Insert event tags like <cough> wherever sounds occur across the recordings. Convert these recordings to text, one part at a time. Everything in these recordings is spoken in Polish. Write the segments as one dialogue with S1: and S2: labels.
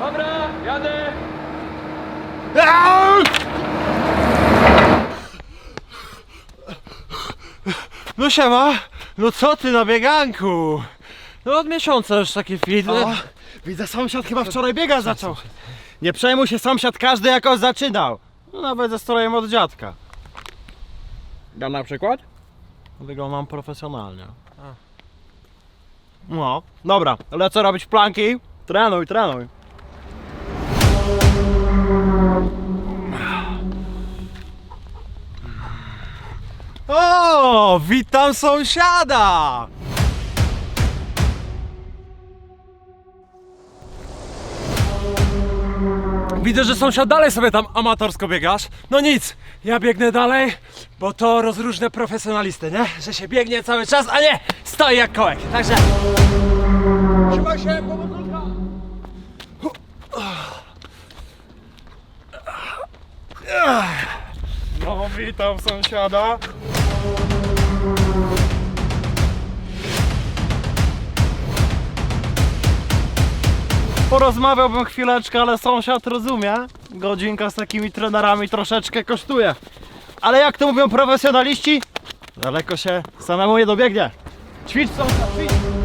S1: Dobra, jadę!
S2: No siema! No co ty na bieganku? No od miesiąca już takie fit.
S3: Widzę, sąsiad chyba wczoraj biega zaczął. Nie przejmuj się, sąsiad każdy jakoś zaczynał. No nawet ze strojem od dziadka. Ja na przykład? Wyglądam profesjonalnie. No, dobra, lecę robić planki. Trenuj, trenuj.
S2: O, witam sąsiada! Widzę, że sąsiad dalej sobie tam amatorsko biegasz. No nic, ja biegnę dalej, bo to rozróżnia profesjonalistę, nie? Że się biegnie cały czas, a nie stoi jak kołek. Także... Trzymaj się, powodzonka!
S3: No, witam sąsiada. Porozmawiałbym chwileczkę, ale sąsiad rozumie. Godzinka z takimi trenerami troszeczkę kosztuje. Ale jak to mówią profesjonaliści, daleko się samemu nie dobiegnie. Ćwicz sąsiad, ćwicz!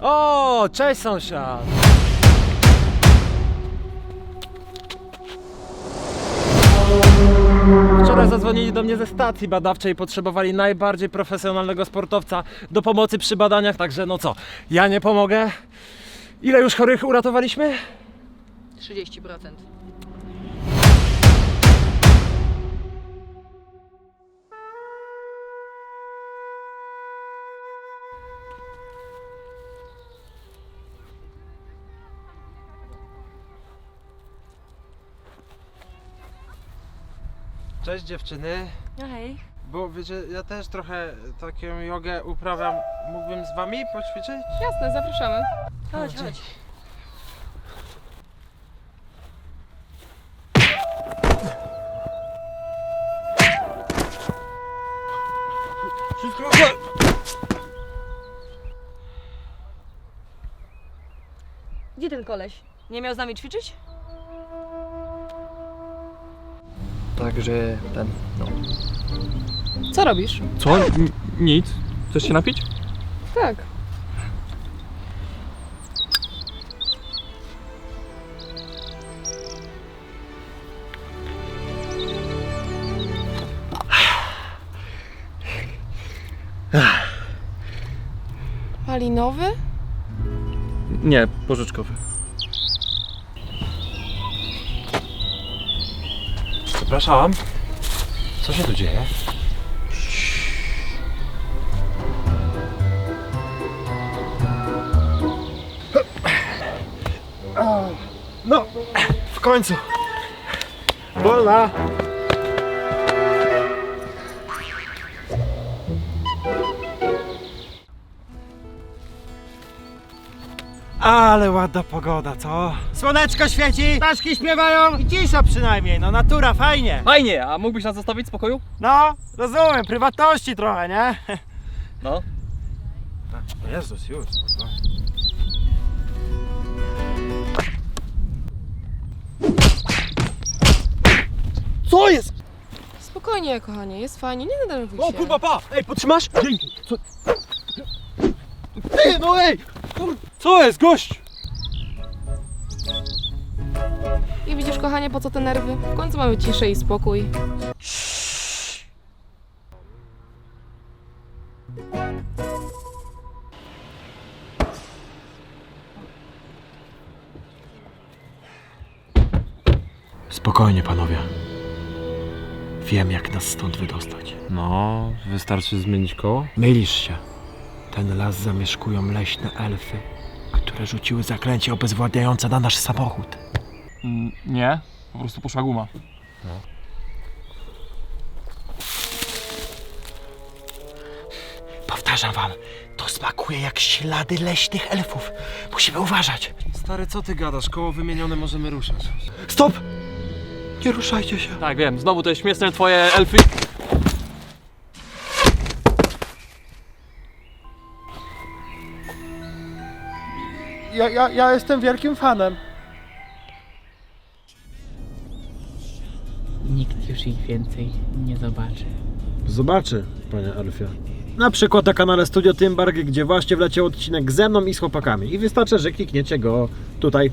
S2: O, cześć sąsiad! Wczoraj zadzwonili do mnie ze stacji badawczej i potrzebowali najbardziej profesjonalnego sportowca do pomocy przy badaniach, także no co, ja nie pomogę. Ile już chorych uratowaliśmy?
S4: 30%.
S2: Cześć dziewczyny,
S4: Hej.
S2: bo wiecie, ja też trochę taką jogę uprawiam. Mógłbym z wami poćwiczyć?
S4: Jasne, zapraszamy. Chodź, chodź. Gdzie ten koleś? Nie miał z nami ćwiczyć?
S5: Także ten, no.
S4: Co robisz?
S5: Co? N- nic. Chcesz się napić?
S4: Tak. Malinowy?
S5: Nie, pożyczkowy.
S2: Przepraszam. Co się tu dzieje?
S3: No, w końcu. Wolna. Ale ładna pogoda, co? Słoneczko świeci, ptaszki śpiewają i cisza przynajmniej, no natura, fajnie.
S5: Fajnie, a mógłbyś nas zostawić w spokoju?
S3: No, rozumiem, prywatności trochę, nie? <laughs>
S5: No.
S2: Jezus, już.
S3: Co jest?
S4: Spokojnie, kochanie, jest fajnie, nie denerwuj
S3: O
S4: się.
S3: kurwa, pa! Ej, potrzymasz? Dzięki. Co? Ty, no ej! Co jest, gość?
S4: I widzisz, kochanie, po co te nerwy? W końcu mamy ciszę i spokój.
S1: Spokojnie, panowie. Wiem, jak nas stąd wydostać.
S2: No, wystarczy zmienić koło?
S1: Mylisz się. Ten las zamieszkują leśne elfy, które rzuciły zaklęcie obezwładniające na nasz samochód.
S5: Mm, nie, po prostu poszła guma.
S1: Powtarzam. powtarzam wam, to smakuje jak ślady leśnych elfów. Musimy uważać.
S2: Stary, co ty gadasz? Koło wymienione możemy ruszać.
S1: Stop! Nie ruszajcie się.
S5: Tak, wiem, znowu te śmieszne twoje elfy.
S3: Ja, ja, ja jestem wielkim fanem.
S6: Nikt już ich więcej nie zobaczy.
S3: Zobaczy, panie Elfie. Na przykład na kanale Studio Tymbark, gdzie właśnie wleciał odcinek ze mną i z chłopakami. I wystarczy, że klikniecie go tutaj